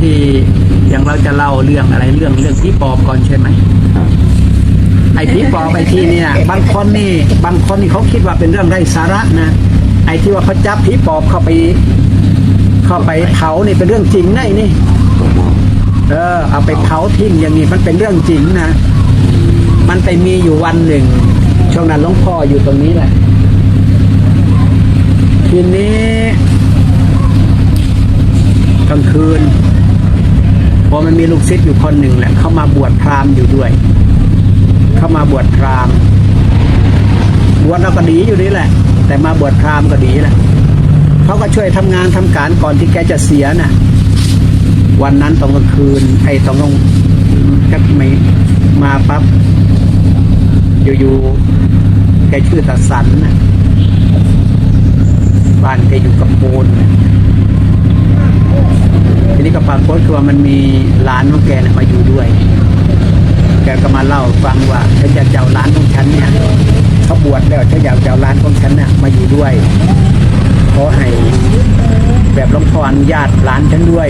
ที่อย่างเราจะเล่าเรื่องอะไรเรื่องเรื่องที่ปอบก่อนใช่ไหมครับไอ้ผีปอบไอ้ที่เนี่ยบางคนนี่ บางคนนี่เขาคิดว่าเป็นเรื่องไร้สาระนะไอ้ที่ว่าเขาจับผีปอบเข้าไป เข้าไปเผานี่เป็นเรื่องจริงไอ้นี่ เออ เอาไปเผาทิ้งอย่างนี้มันเป็นเรื่องจริงนะมันไปมีอยู่วันหนึ่งช่วงนั้นหลวงพ่ออยู่ตรงนี้แหละทีนี้กลางคืน อมันมีลูกศิษย์อยู่คนหนึ่งแหละเข้ามาบวชพราหมณ์อยู่ด้วย เข้ามาบวชพราหมณ์บวชเราก็ดีอยู่นี่แหละ แต่มาบวชพราหมณ์ก็ดีแหละเขาก็ช่วยทำงานทำการก่อนที่แกจะเสียน่ะ วันนั้นตอนกลางคืนไอ้ตอนกลางก็ไม่มาปั๊บอยู่ๆแกชื่อตาสันน่ะบ้านแกอยู่กับโพนนะ นี้ก็ปรากฏคือว่ามันมีหลานของแกนะมาอยู่ด้วย แกก็มาเล่าฟังว่าฉันอยากจะเอาหลานของฉันเนี่ยเขาบวชแล้วฉันอยากจะเอาหลานของฉันน่ะมาอยู่ด้วยขอให้แบบหลวงพ่ออนุญาตหลานฉันด้วย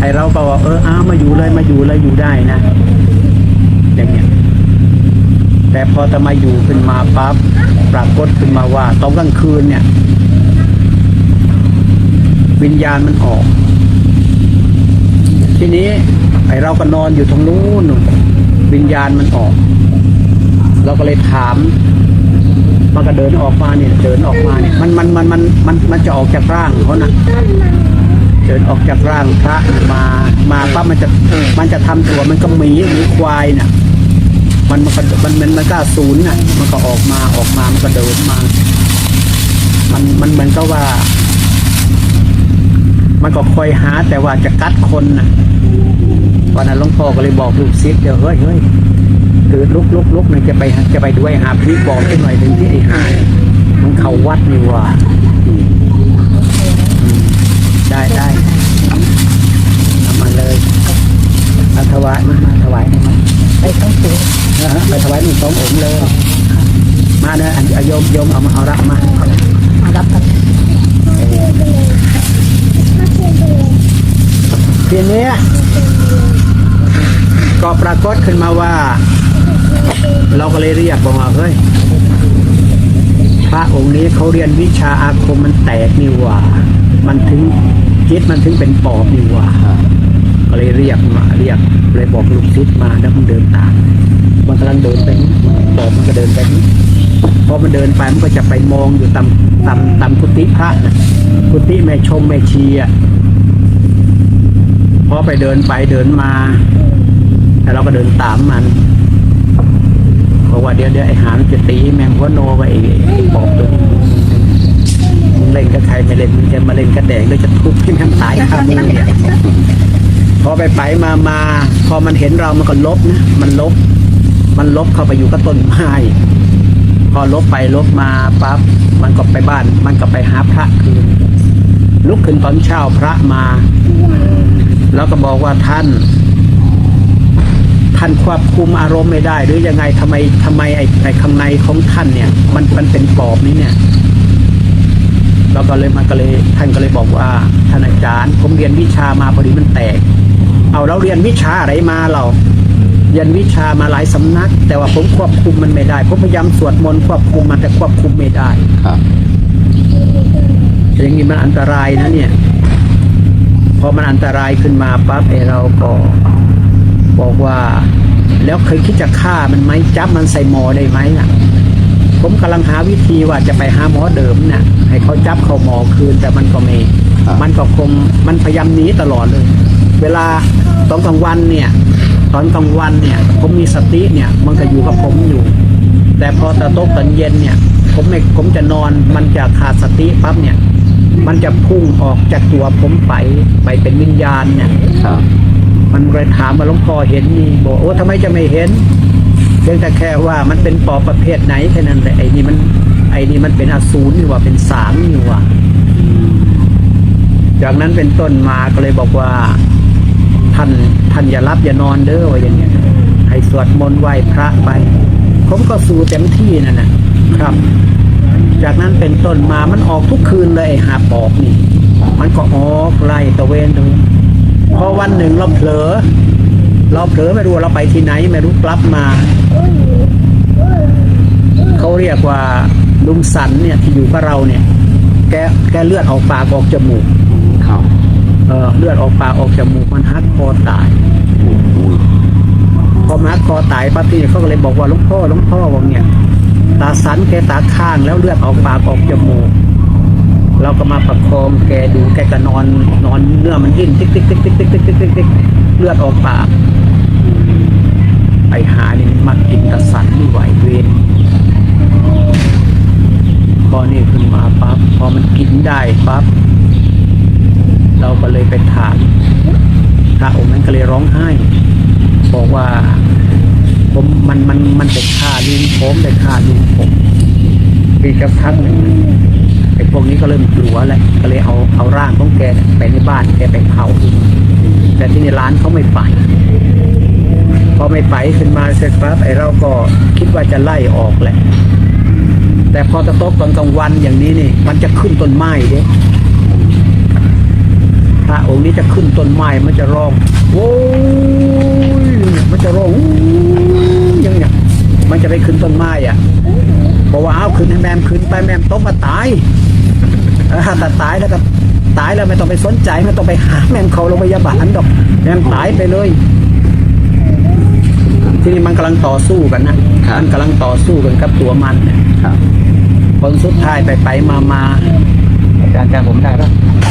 ไอเราก็ว่าเอออ้ามาอยู่เลยมาอยู่เลยอยู่ได้นะอย่างเงี้ยแต่พอจะมาอยู่ขึ้นมาปั๊บปรากฏขึ้นมาว่าตอนกลางคืนเนี่ย วิญญาณมันออก ทีนี้ไอเราก็นอนอยู่ตรงนู้นวิญญาณมันออก เราก็เลยถาม มันก็เดินออกมาเนี่ย เดินออกมาเนี่ย มันมันมันมันมันมันจะออกจากร่างเขานะเดินออกจากร่างพระมามาปั๊บมันจะมันจะทำตัวมันก็หมีหมีควายน่ะ มันมันมันมันมันก็ศูนย์น่ะ มันก็ออกมาออกมามันก็เดินมา มันมันเหมือนก็ว่า มันก็คอยหาแต่ว่าจะกัดคนนะวันนั้นหลวงพ่อก็เลยบอกลูกศิษย์เดี๋ยวเฮ้ยเฮ้ยคือลุกลุกลุกหนึ่งจะไปจะไปด้วยหาพริกบอกให้หน่อยหนึ่งที่ไอ้หายมันเข้าวัดนี่ว่าได้ได้เอามาเลยเอาถวายมามาถวายให้มไปทั้งตัวนะฮะไปถวายหนึ่งสององค์เลย มาเนอะอันเอาโยมโยมเอามาเอารับมามารับกัน ทีนี้ก็ปรากฏขึ้นมาว่า เราก็เลยเรียกบอกว่าเฮ้ยพระองค์นี้เขาเรียนวิชาอาคมมันแตกนี่ว่า มันถึงจิตมันถึงเป็นปอบนี่ว่าก็เลยเรียกมาเรียกเลยบอกลูกศิษย์มาแล้วมันเดินตามมันกำลังเดินไปนี่ปอบมันก็เดินไปนี่พอมันเดินไปมันก็จะไปมองอยู่ตำตำตำกุฏิพระนะกุฏิแม่ชมแม่ชีอะ พอไปเดินไปเดินมาแล้วเราก็เดินตามมันบอกว่าเดี๋ยวเดี๋ยวไอ้หานจะตีแมงหัวโนไปไอ้ปอบตัวนี้มึงเล่นกับใครไม่เล่นมึงจะมาเล่นกับแดงแล้วจะทุบที่แม่งตายคามือเนี่ยพอไปไปมามาพอมันเห็นเรามันก็ลบนะมันลบ มันลบเข้าไปอยู่กับต้นไม้พอลบไปลบมาปั๊บมันก็ไปบ้าน มันก็ไปหาพระคืนลุกขึ้นตอนเช้าพระมา แล้วก็บอกว่าท่าน ท่านควบคุมอารมณ์ไม่ได้ หรือยังไงทำไมทำไมไอ้ไอ้ข้างในของท่านเนี่ย มันมันเป็นปอบนี้เนี่ยเราก็เลยมันก็เลยท่านก็เลยบอกว่าท่านอาจารย์ ผมเรียนวิชามาพอดีมันแตก เอาเราเรียนวิชาอะไรมาเราเรียนวิชามาหลายสำนัก แต่ว่าผมควบคุมมันไม่ได้ผมพยายามสวดมนต์ควบคุมมันแต่ควบคุมไม่ได้ครับอย่างนี้มันอันตรายนะเนี่ย พอมันอันตรายขึ้นมาปั๊บไอเราก็บอกว่า แล้วเคยคิดจะฆ่ามันไหมจับมันใส่หมอได้ไหมล่ะ ผมกำลังหาวิธีว่าจะไปหาหมอเดิมน่ะ ให้เขาจับเขาหมอคืนแต่มันก็ไม่ครับมันก็คงมันพยายามหนีตลอดเลย เวลาตอนกลางวันเนี่ย ตอนกลางวันเนี่ย ผมมีสติเนี่ย มันก็อยู่กับผมอยู่ แต่พอตะโตกตอนเย็นเนี่ย ผมไม่ผมจะนอนมันจะขาดสติปั๊บเนี่ย มันจะพุ่งออกจากตัวผมไปไปเป็นวิญญาณเนี่ยครับมันเลยถามว่าหลวงพ่อเห็นนี่บอกโอ้ทำไมจะไม่เห็นเพียงแต่แค่ว่ามันเป็นปอบประเภทไหนแค่นั้นแหละไอ้นี่มัน ไอ้นี่มันเป็นอสูรนี่หว่าเป็นสางนี่หว่าจากนั้นเป็นต้นมาก็เลยบอกว่าท่านท่านอย่ารับอย่านอนเด้อว่าอย่างเงี้ยให้สวดมนต์ไหว้พระไป ผมก็สู้เต็มที่นั่นนะครับ จากนั้นเป็นต้นมามันออกทุกคืนเลยไอ้หาปอบนี่ มันก็ออกไล่ตะเวนตะเวนพอวันหนึ่งเราเผลอ เราเผลอไม่รู้ว่าเราไปที่ไหนไม่รู้กลับมา เขาเรียกว่าลุงสันเนี่ยที่อยู่กับเราเนี่ย แกแกเลือดออกปากออกจมูกครับเออเลือดออกปากออกจมูกมันฮักคอตายโอ้โหพอมันฮักคอตายปั๊บที่เขาก็เลยบอกว่าหลวงพ่อหลวงพ่อว่าเนี่ย ตาสันแกตาข้างแล้วเลือดออกปากออกจมูก เราก็มาประคองแกดูแกก็นอนนอนเนื้อมันดิ้นติ๊กติ๊กติ๊กติ๊กติ๊กติ๊กติ๊กติ๊กติ๊กเลือดออกปากไปหานี่มันมากินตาสันไม่ไหวเวรพอนี่ขึ้นมาปั๊บพอมันกินได้ปั๊บเราก็เลยไปถามพระองค์นั้นก็เลยร้องไห้ บอกว่า ผมมันมันมันไปฆ่าลุงผมไปฆ่าลุงผมปีกับครั้งหนึ่งไอ้พวกนี้ก็เริ่มกลัวแหละก็เลยเอาเอาร่างของแกไปในบ้านแกไปเผาแต่ที่ในร้านเขาไม่ไปพอไม่ไปขึ้นมาเสร็จปั๊บไอ้เราก็คิดว่าจะไล่ออกแหละ แต่พอตะโต๊ะตอนกลางวันอย่างนี้นี่มันจะขึ้นต้นไม้เด้พระองค์นี้จะขึ้นต้นไม้มันจะร้องโว้ยมันจะร้องอู้อย่างเนี้ย มันจะไปขึ้นต้นไม้อะบอกว่าเอาขึ้นให้แมมขึ้นไปแมมตกมาตายเออแต่ตายแล้วก็ตายแล้วไม่ต้องไปสนใจไม่ต้องไปหาแมมเขาโรงพยาบาลดอกแมมตายไปเลย ทีนี้มันกำลังต่อสู้กันนะมันกำลังต่อสู้กันกับตัวมันเนี่ยครับผลสุดท้ายไปไปมามาอาจารย์จำผมได้ปะ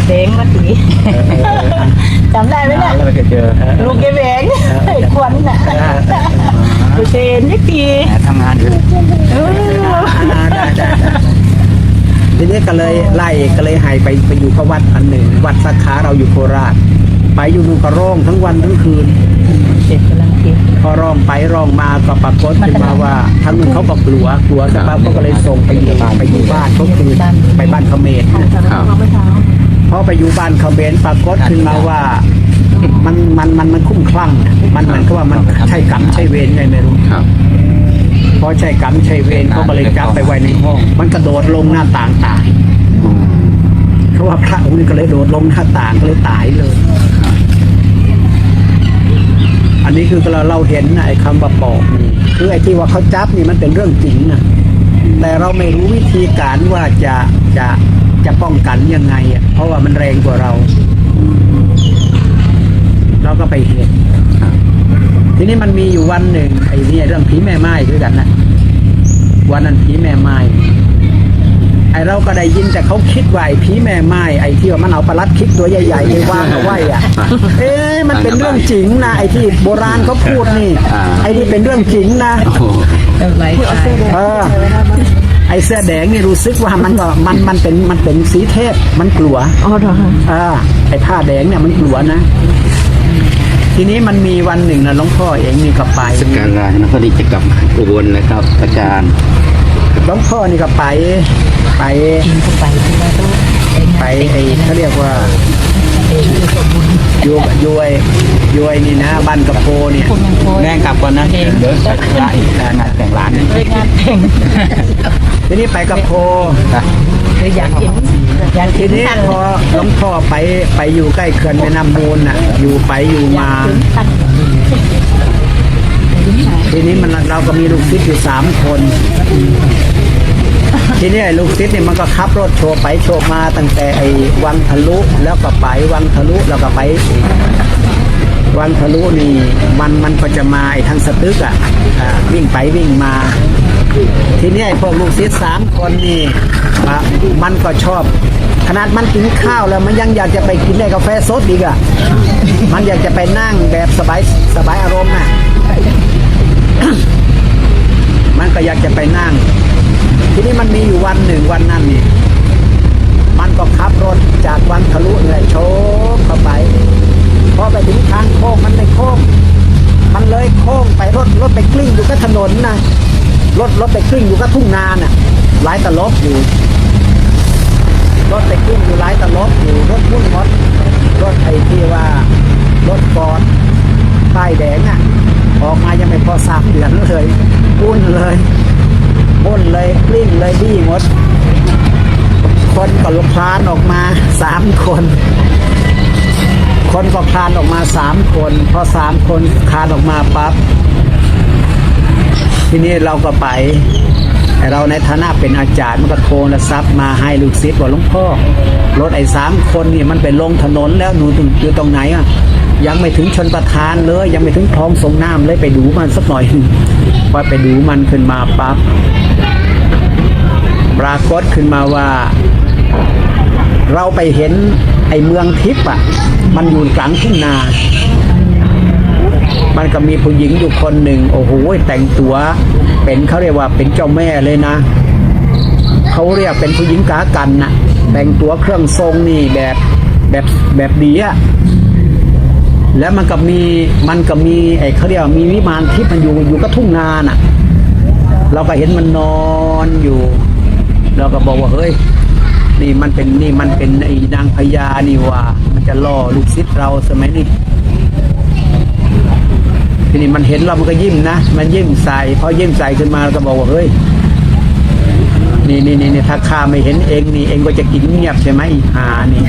เด้งมาถึงเออเออเออจำได้ไหมเนี่ยลูกแกเบงไอ้ควันน่ะดูเจนนิดทีทำงานอยู่ได้ได้ได้ทีนี้ก็เลยไล่ก็เลยให้ไปไปอยู่กับวัดอันหนึ่ง วัดสาขาเราอยู่โคราช ไปอยู่นู่นก็ร้องทั้งวันทั้งคืนเจ็บกำลังกินพอร้องไปร้องมาก็ปรากฏขึ้นมาว่าทั้งนู้นเขาก็กลัวกลัวสักพักเขาก็เลยส่งไปอยู่บ้านไปอยู่บ้านเขาคืนไปบ้านเขมร นะครับเมื่อเช้าพอไปอยู่บ้านเขมรปรากฏขึ้นมาว่ามันมันมันมันคุ้มคลั่งน่ะมันเหมือนกับว่ามันใช่กรรมใช่เวรไงไม่รู้ครับพอใช่กรรมใช่เวรเขาก็เลยจับไปไว้ในห้อง มันกระโดดลงหน้าต่างตายอืมเพราะว่าพระองค์นี้ก็เลยโดดลงหน้าต่างก็เลยตายเลย อันนี้คือเราเราเห็นนะไอ้คำว่าปอบนี่คือไอ้ที่ว่าเขาจับนี่มันเป็นเรื่องจริงนะแต่เราไม่รู้วิธีการว่าจะจะ จะป้องกันยังไงอะเพราะว่ามันแรงกว่าเรา เราก็ไปเห็นครับทีนี้มันมีอยู่วันหนึ่งไอ้เนี่ยเรื่องผีแม่ไม้ด้วยกันนะวันนั้นผีแม่ไม้ไอ้เราก็ได้ยินแต่เขาคิดว่าไอ้ผีแม่ไม้ไอ้ที่ว่ามันเอาปลาลัดคิดตัวใหญ่ๆไปวางเอาไว้อะเอ๊ะมันเป็นเรื่องจริงนะไอ้ที่โบราณเขาพูดนี่ ไอ้นี่เป็นเรื่องจริงนะโอ้โหไว้ใจเออ ไอ้เสื้อแดงนี่รู้สึกว่ามันก็มันมันเป็นมันเป็นสีเทพมันกลัวอ๋อเหรออ่าไอ้ผ้าแดงเนี่ยมันกลัวนะ ทีนี้มันมีวันหนึ่งนะหลวงพ่อเองนี่ก็ไปสการะนะพอดีจะกลับอุบลนะครับ อาจารย์หลวงพ่อนี่ก็ไป ไปกินเข้าไปที่ว่าต้องไปไอ้เขาเรียกว่า ยูยูไอยูไอนี่นะบ้านกระโพเนี่ยคนยังโพแม่งกลับก่อนนะเดินไปได้งานแต่งร้านไปงานแต่งทีนี้ไปกระโพเลยอยากเห็นอยากทีเห็นนี้ท่านพอหลวงพ่อไปไปอยู่ใกล้เขื่อนแม่น้ำมูลน่ะ อยู่ไปอยู่มาท่านทีนี้มันเราก็มีลูกศิษย์อยู่สามคน ทีนี้ไอ้ลูกศิษย์เนี่ยมันก็ขับรถโชว์ไปโชว์มาตั้งแต่ไอ้วังทะลุแล้วก็ไปวังทะลุแล้วก็ไปวังทะลุนี่มันมันก็จะมาไอ้ทางสตึกอะอ่าวิ่งไปวิ่งมา ทีนี้ไอ้พวกลูกศิษย์สามคนนี่มันก็ชอบ ขนาดมันกินข้าวแล้วมันยังอยากจะไปกินได้กาแฟสดอีกอะมันอยากจะไปนั่งแบบสบายสบายอารมณ์น่ะมันก็อยากจะไปนั่ง ทีนี้มันมีอยู่วันหนึ่งวันนั้นนี่มันก็ขับรถจากวังทะลุเนี่ยโชกเข้าไปพอไปถึงทางโค้งมันไม่โค้งมันเลยโค้งไปรถรถไปกลิ้งอยู่กับถนนนะรถรถไปกลิ้งอยู่กับทุ่งนาน่ะหลายตลบอยู่รถไปกลิ้งอยู่หลายตลบอยู่รถพุ่นมดรถไอ้ที่ว่ารถฟอดป้ายแดงอะออกมายังไม่พอสามเดือนเลยพุ่นเลย พุ่นเลยกลิ้งเลยบี้หมด คนก็ลงพานออกมาสามคน คนก็คลานออกมาสามคน พอสามคนคานออกมาปั๊บทีนี้เราก็ไปเราในฐานะเป็นอาจารย์มันก็โทรศัพท์มาให้ลูกศิษย์ว่าหลวงพ่อรถไอ้สามคนนี่มันไปลงถนนแล้วหนูอยู่ตรงไหนอะยังไม่ถึงชนประทานเลย ยังไม่ถึงคลองสงน้ำเลยไปดูมันสักหน่อย พอไปดูมันขึ้นมาปั๊บปรากฏขึ้นมาว่า เราไปเห็นไอ้เมืองทิพย์อะ มันอยู่กลางทุ่งนา มันก็มีผู้หญิงอยู่คนหนึ่ง โอ้โหแต่งตัว เป็นเขาเรียกว่าเป็นเจ้าแม่เลยนะเขาเรียกเป็นผู้หญิงกากันนะแต่งตัวเครื่องทรงนี่แบบแบบแบบดีอะ แล้วมันก็มีมันก็มีไอ้เขาเรียกมีวิมานทิพย์มันอยู่อยู่กับทุ่งนาน่ะ เราก็เห็นมันนอนอยู่ เราก็บอกว่าเฮ้ย นี่มันเป็นนี่มันเป็นไอ้นางพญานี่ว่า มันจะล่อลูกศิษย์เราสมัยนี้ทีนี้มันเห็นเรามันก็ยิ้มนะ มันยิ้มใส่พอยิ้มใส่ขึ้นมาเราก็บอกว่าเฮ้ย นี่นี่นี่นี่ถ้าข้าไม่เห็นเองนี่เองก็จะกินเงียบใช่ไหมหานี่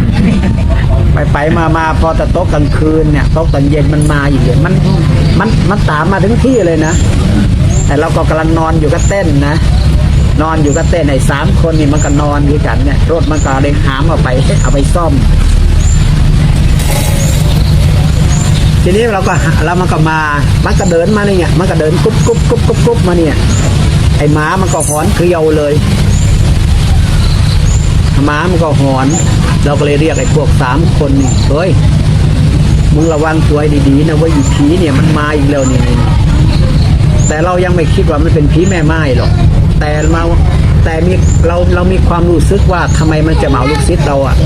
ไปไปมามาพอตะโต๊ะกลางคืนเนี่ยโต๊ะตอนเย็นมันมาอีกเลยมันมันมันตามมาถึงที่เลยนะ แต่เราก็กำลังนอนอยู่ก็เต้นนะ นอนอยู่ก็เต้นไอ้สามคนนี่มันก็นอนด้วยกันเนี่ยรถมันก็เลยหามเอาไปเอาไปซ่อม ทีนี้เราก็หามันก็มา มันก็เดินมาเนี่ยมันก็เดินกุ๊บกุ๊บกุ๊บกุ๊บกุ๊บมาเนี่ย ไอ้หมามันก็หอนเกลียวเลยหมามันก็หอน เราก็เลยเรียกไอ้พวกสามคนนี่เฮ้ยมึงระวังตัวให้ดีๆนะว่าอีผีเนี่ยมันมาอีกแล้วนี่แต่เรายังไม่คิดว่ามันเป็นผีแม่ไม้หรอกแต่เราแต่มีเราเรามีความรู้สึกว่าทำไมมันจะเหมาลูกศิษย์เราอะ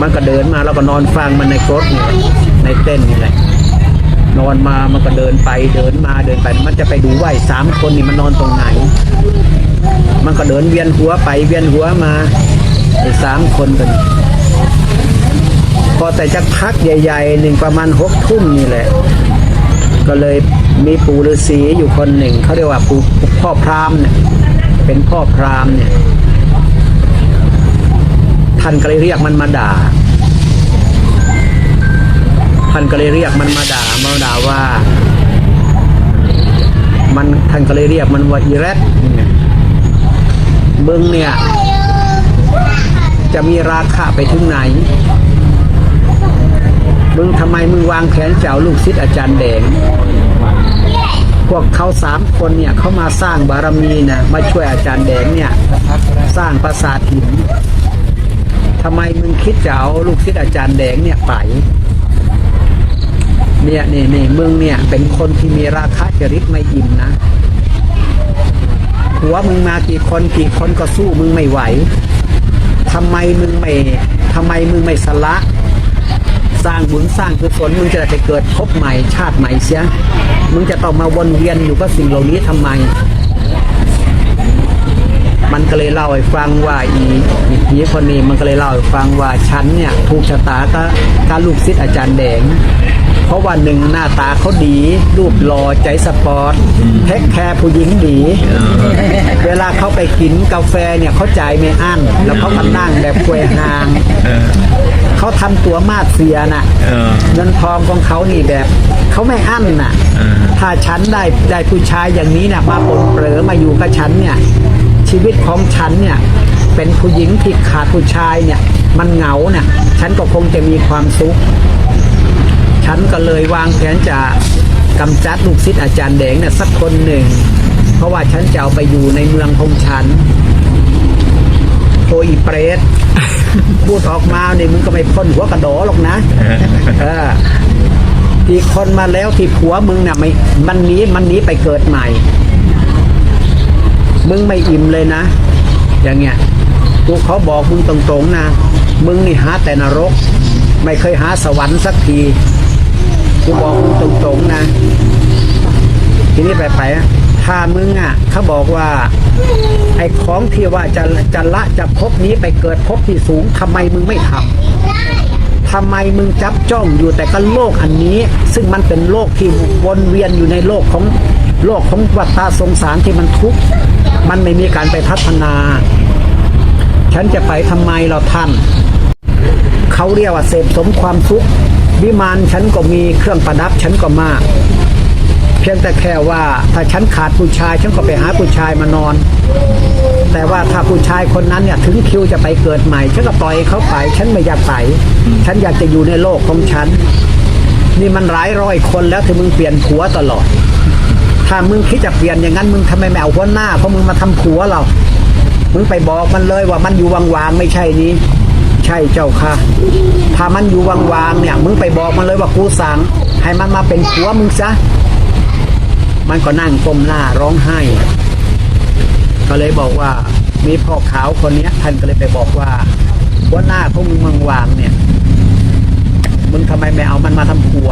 มันก็เดินมาแล้วก็นอนฟังมันในรถในเต้นนี่แหละ นอนมามันก็เดินไปเดินมาเดินไป มันจะไปดูว่าไอ้สามคนนี่มันนอนตรงไหน มันก็เดินเวียนหัวไปเวียนหัวมาไอ้สามคนกันพอแต่จะพักใหญ่ๆหนึ่งประมาณหกทุ่มนี่แหละ ก็เลยมีปู่ฤาษีอยู่คนหนึ่งเขาเรียกว่าปู่พ่อพราหมณ์เนี่ยเป็นพ่อพราหมณ์เนี่ยท่านก็เลยเรียกมันมาด่า ท่านก็เลยเรียกมันมาด่ามาด่าว่า มันท่านก็เลยเรียกมันว่าอีแรดเนี่ยมึงเนี่ย จะมีราคาไปถึงไหนมึงทำไมมึงวางแผนจะเอาลูกศิษย์อาจารย์แดง พวกเขาสามคนเนี่ยเขามาสร้างบารมีนะมาช่วยอาจารย์แดงเนี่ย สร้างปราสาทหินทำไมมึงคิดจะเอาลูกศิษย์อาจารย์แดงเนี่ยไป เนี่ยเนี่ยเนี่ยมึงเนี่ย เป็นคนที่มีราคะจริตไม่อิ่มนะหัวมึงมากี่คนกี่คนก็สู้มึงไม่ไหวทำไมมึงไม่ทำไมมึงไม่สละ สร้างบุญสร้างกุศลมึงจะได้ไปเกิดพบใหม่ชาติใหม่เสียมึงจะต้องมาวนเวียนอยู่กับสิ่งเหล่านี้ทำไม มันก็เลยเล่าให้ฟังว่าอีอีผีคนนี้มันก็เลยเล่าให้ฟังว่าฉันเนี่ยถูกชะตากับการลูกศิษย์อาจารย์แดง เพราะว่าหนึ่งหน้าตาเขาดีรูปหล่อใจสปอร์ตเทคแคร์ผู้หญิงดี เวลาเขาไปกินกาแฟเนี่ยเขาจ่ายไม่อั้น แล้วเขาก็นั่งแบบควยหางเขาทำตัวมาดเสียน่ะเออเงินทองของเขานี่แบบเขาไม่อั้นน่ะเออถ้าฉันได้ได้ผู้ชายอย่างนี้เนี่ยมาปนเปรอมาอยู่กับฉันเนี่ย ชีวิตของฉันเนี่ยเป็นผู้หญิงที่ขาดผู้ชายเนี่ย มันเหงาเนี่ยฉันก็คงจะมีความสุข ฉันก็เลยวางแผนจะกำจัดลูกศิษย์อาจารย์แดงเนี่ยสักคนหนึ่ง เพราะว่าฉันจะเอาไปอยู่ในเมืองของฉันโออีเปรตพูดออกมาเนี่ยมึงก็ไม่พ้นหัวกระโดหรอกนะเออที่คนมาแล้วที่ผัวมึงเนี่ยไม่มันหนี้มันหนี้ไปเกิดใหม่ มึงไม่อิ่มเลยนะ อย่างเงี้ยกูเขาบอกมึงตรงๆนะ มึงนี่หาแต่นรก ไม่เคยหาสวรรค์สักทีกูบอกมึงตรงๆนะ ทีนี้ไปไปอะถ้ามึงอะเขาบอกว่า ไอ้ของที่ว่าจะจะละจะพบนี้ไปเกิดพบที่สูงทำไมมึงไม่ทำทำไมมึงจับจ้องอยู่แต่ก็โลกอันนี้ ซึ่งมันเป็นโลกที่วนเวียนอยู่ในโลกของโลกของวัฏฏะสงสารที่มันทุกข์ มันไม่มีการไปพัฒนา ฉันจะไปทำไมเราท่าน เขาเรียกว่าเสพสมความสุข วิมานฉันก็มีเครื่องประดับฉันก็มาก เพียงแต่แค่ว่าถ้าฉันขาดผู้ชาย ฉันก็ไปหาผู้ชายมานอน แต่ว่าถ้าผู้ชายคนนั้นเนี่ยถึงคิวจะไปเกิดใหม่ ฉันก็ปล่อยเขาไป ฉันไม่อยากไป ฉันอยากจะอยู่ในโลกของฉัน นี่มันหลายร้อยคนแล้วที่มึงเปลี่ยนผัวตลอด ถ้ามึงคิดจะเปลี่ยนอย่างนั้นมึงทำไมไม่เอาหัวหน้าเพราะมึงมาทำผัวเรา มึงไปบอกมันเลยว่ามันอยู่วางๆไม่ใช่นี้ ใช่เจ้าค่ะ ถ้ามันอยู่วางๆเนี่ย มึงไปบอกมันเลยว่ากูสั่งให้มันมาเป็นผัวมึงซะ มันก็นั่งก้มหน้าร้องไห้ ก็เลยบอกว่า มีพ่อขาวคนเนี้ยท่านก็เลยไปบอกว่าหัวหน้าพวกมึงวางๆเนี่ย มึงทำไมไม่เอามันมาทำผัว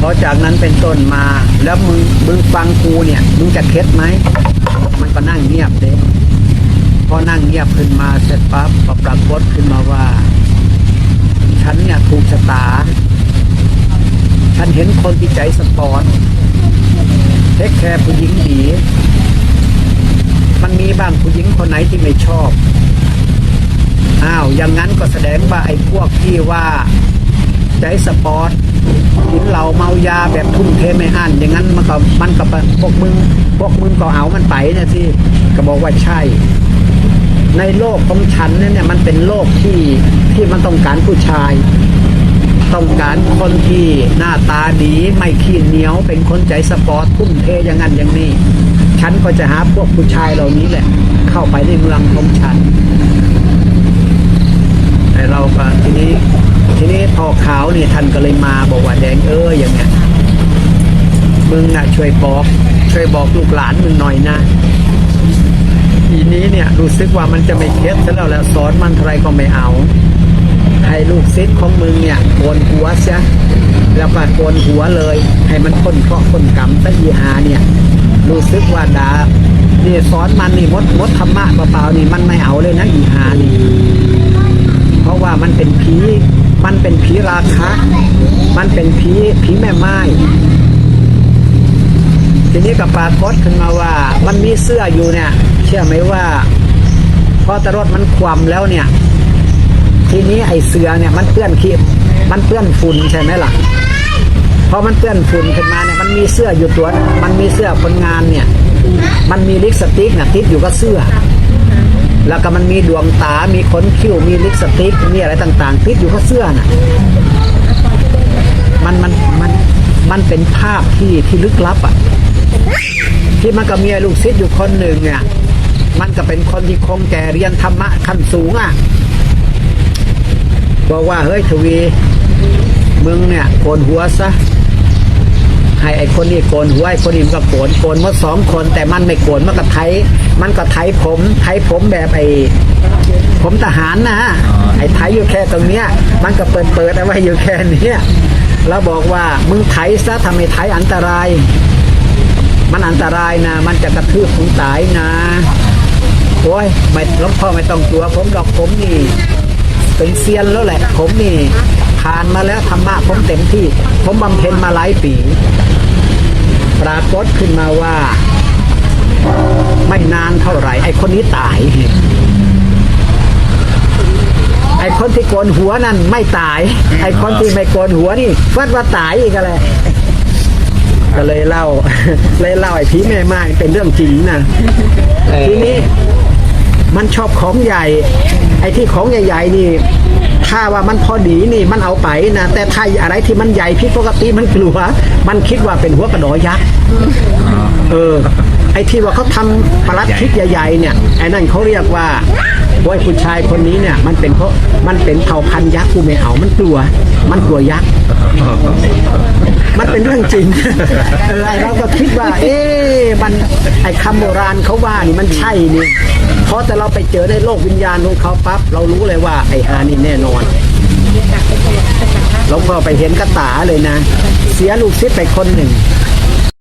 พอจากนั้นเป็นต้นมา แล้วมึงมึงฟังกูเนี่ยมึงจะเค็ดไหมมันก็นั่งเงียบเด้พอนั่งเงียบขึ้นมาเสร็จปั๊บก็ปรากฏขึ้นมาว่า ฉันเนี่ยถูกชะตา ฉันเห็นคนที่ใจสปอร์ตเทคแคร์ผู้หญิงดี มันมีบ้างผู้หญิงคนไหนที่ไม่ชอบอ้าวอย่างนั้นก็แสดงว่าไอ้พวกที่ว่า ใจสปอร์ตกินเหล้าเมายาแบบทุ่มเทไม่อั้นอย่างนั้นมันก็มันก็พวกมึงพวกมึงก็เอามันไปเนี่ยที่ก็บอกว่าใช่ ในโลกของฉันเนี่ยมันเป็นโลกที่ที่มันต้องการผู้ชาย ต้องการคนที่หน้าตาดีไม่ขี้เหนียว เป็นคนใจสปอร์ตทุ่มเทอย่างนั้นอย่างนี้ฉันก็จะหาพวกผู้ชายเหล่านี้แหละ เข้าไปในเมืองของฉัน แต่เราก็ทีนี้ ทีนี้พอขาวนี่ท่านก็เลยมาบอกว่าแดงเอออย่างเงี้ยมึงน่ะช่วยบอก ช่วยบอกลูกหลานมึงหน่อยนะทีนี้เนี่ยรู้สึกว่ามันจะไม่เคล็ดซะแล้วแล้วสอนมันเท่าไรก็ไม่เอา ให้ลูกศิษย์ของมึงเนี่ยโกนหัวเสียแล้วก็โกนหัวเลย ให้มันพ้นเคราะห์พ้นกรรมสักยีหาเนี่ยรู้สึกว่าดาเนี่ยสอนมันนี่มดมดธรรมะเปล่าๆนี่มันไม่เอาเลยนะอีหานี่เพราะว่ามันเป็นผี มันเป็นผีราคะ มันเป็นผีผีแม่ไม้ทีนี้กับปรากฏขึ้นมาว่า มันมีเสื้ออยู่เนี่ย เชื่อไหมว่า พอตรถมันคว่ำแล้วเนี่ย ทีนี้ไอเสือเนี่ยมันเปื้อนขี้มันเปื้อนฝุ่นใช่ไหมล่ะพอมันเปื้อนฝุ่นขึ้นมาเนี่ยมันมีเสื้ออยู่ตัว มันมีเสื้อคนงานเนี่ย มันมีลิปสติกนะติดอยู่กับเสื้อ แล้วก็มันมีดวงตา มีขนคิ้ว มีลิปสติก มีอะไรต่างๆ ติดอยู่กับเสื้อน่ะ มันมันมันมันเป็นภาพที่ที่ลึกลับอะ ที่มันก็มีลูกศิษย์อยู่คนหนึ่งเนี่ย มันก็เป็นคนที่คงแก่เรียนธรรมะขั้นสูงอะ บอกว่าเฮ้ยทวี มึงเนี่ยโกนหัวซะ ให้ไอ้คนนี้โกนหัวไอ้คนนี้มันก็โกนโกนหมดสองคน แต่มันไม่โกนมันก็ไทยมันก็ไทยผมไทยผมแบบไอ้ผมทหารนะฮะไอ้ไทยอยู่แค่ตรงเนี้ย มันก็เปิดเปิดเอาไว้อยู่แค่เนี้ยแล้วบอกว่ามึงไทยซะทำให้ไทยอันตราย มันอันตรายนะ มันจะกระทืบมึงตายนะโอ้ยไม่หลวงพ่อไม่ต้องกลัวผมดอกผมนี่ เป็นเซียนแล้วแหละ ผมนี่ผ่านมาแล้วธรรมะผมเต็มที่ ผมบำเพ็ญมาหลายปี ปรากฏขึ้นมาว่า ไม่นานเท่าไหร่ ไอ้คนนี้ตาย ไอ้คนที่โกนหัวนั่นไม่ตาย ไอ้คนที่ไม่โกนหัวนี่ฟัดว่าตายอีกอะไรก็เลยเล่า เลยเล่าไอ้ผีแม่ไม้เป็นเรื่องจริงนะทีนี้ มันชอบของใหญ่ ไอ้ที่ของใหญ่ ๆ นี่ ถ้าว่ามันพอดีนี่มันเอาไปนะ แต่ถ้าอะไรที่มันใหญ่ผิดปกติมันกลัว มันคิดว่าเป็นหัวกระดอยักษ์เออ ไอ้ที่ว่าเขาทำประหลัดคิดใหญ่ ๆ เนี่ย ไอ้นั่นเขาเรียกว่าโอ้ยผู้ชายคนนี้เนี่ย มันเป็นเพราะมันเป็นเผ่าพันธุ์ยักษ์กูไม่เอา มันกลัว มันกลัวยักษ์มันเป็นเรื่องจริงออไอ้เราก็คิดว่า เอ๊ะมันไอ้คำโบราณเขาว่านี่มันใช่นี่ เพราะแต่เราไปเจอในโลกวิญญาณของเขาปั๊บเรารู้เลยว่าไอ้ฮานี่แน่นอนหลวงพ่อไปเห็นกระตาเลยนะ เสียลูกศิษย์ไปคนหนึ่ง